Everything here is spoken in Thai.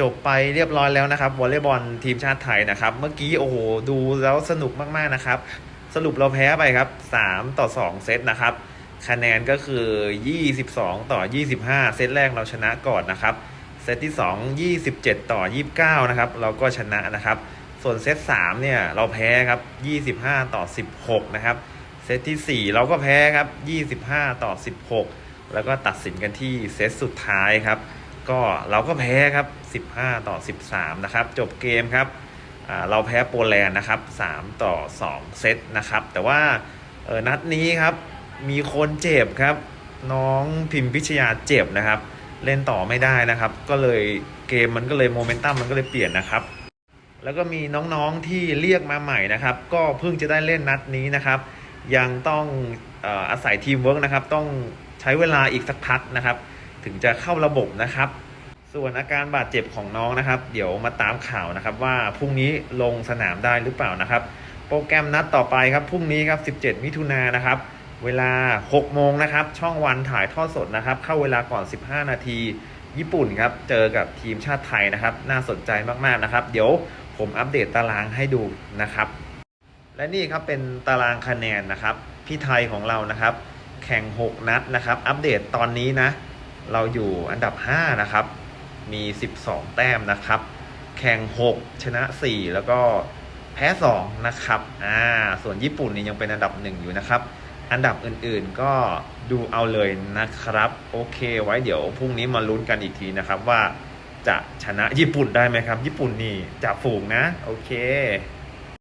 จบไปเรียบร้อยแล้วนะครับวอลเลย์บอลทีมชาติไทยนะครับ เมื่อกี้โอ้โหดูแล้วสนุกมากๆนะครับ สรุปเราแพ้ไปครับ 3 ต่อ 2 เซตนะครับ คะแนนก็คือ 22 ต่อ 25 เซตแรกเราชนะก่อนนะครับ เซตที่ 2 27 ต่อ 29 นะครับ เราก็ชนะนะครับ ส่วนเซต3เนี่ยเราแพ้ครับ 25 ต่อ 16 นะครับ เซตทีสี่4 เราก็แพ้ครับ 25 ต่อ 16 แล้วก็ตัดสินกันที่เซตสุดท้ายครับ ก็เราก็แพ้ครับ 15 ต่อ 13 นะครับ จบเกมครับเราแพ้โปแลนด์นะครับ 3 ต่อ 2 เซตนะครับ แต่ว่านัดนี้ครับมีคนเจ็บครับ น้องพิมพิชยาเจ็บนะครับ เล่นต่อไม่ได้นะครับ ก็เลยเกมมันก็เลยโมเมนตัมมันก็เลยเปลี่ยนนะครับแล้วก็มีน้องๆที่เรียกมาใหม่นะครับ ก็เพิ่งจะได้เล่นนัดนี้นะครับ ยังต้องอออาศัยทีมเวิร์กนะครับ ต้องใช้เวลาอีกสักพักนะครับ ถึงจะเข้าระบบนะครับ ส่วนอาการบาดเจ็บของน้องนะครับ เดี๋ยวมาตามข่าวนะครับ ว่าพรุ่งนี้ลงสนามได้หรือเปล่านะครับ โปรแกรมนัดต่อไปครับพรุ่งนี้ครับ 17 มิถุนายนนะครับ เวลา 6 โมงนะครับ ช่องวันถ่ายทอดสดนะครับ เข้าเวลาก่อน 15 นาทีญี่ปุ่นครับเจอกับทีมชาติไทยนะครับ น่าสนใจมากๆนะครับ เดี๋ยวผมอัปเดตตารางให้ดูนะครับ และนี่ครับเป็นตารางคะแนนนะครับ พี่ไทยของเรานะครับ แข่ง 6 นัดนะครับ อัปเดตตอนนี้นะ เราอยู่อันดับ 5 นะครับ มี 12 แต้มนะครับ แข่ง 6 ชนะ 4 แล้วก็แพ้ 2 นะครับ อ่า ส่วนญี่ปุ่นนี่ยังเป็นอันดับ 1 อยู่นะครับ อันดับอื่นๆก็ดูเอาเลยนะครับ โอเค ไว้เดี๋ยวพรุ่งนี้มาลุ้นกันอีกทีนะครับว่าจะชนะญี่ปุ่นได้ไหมครับ ญี่ปุ่นนี่จะฝูงนะ โอเค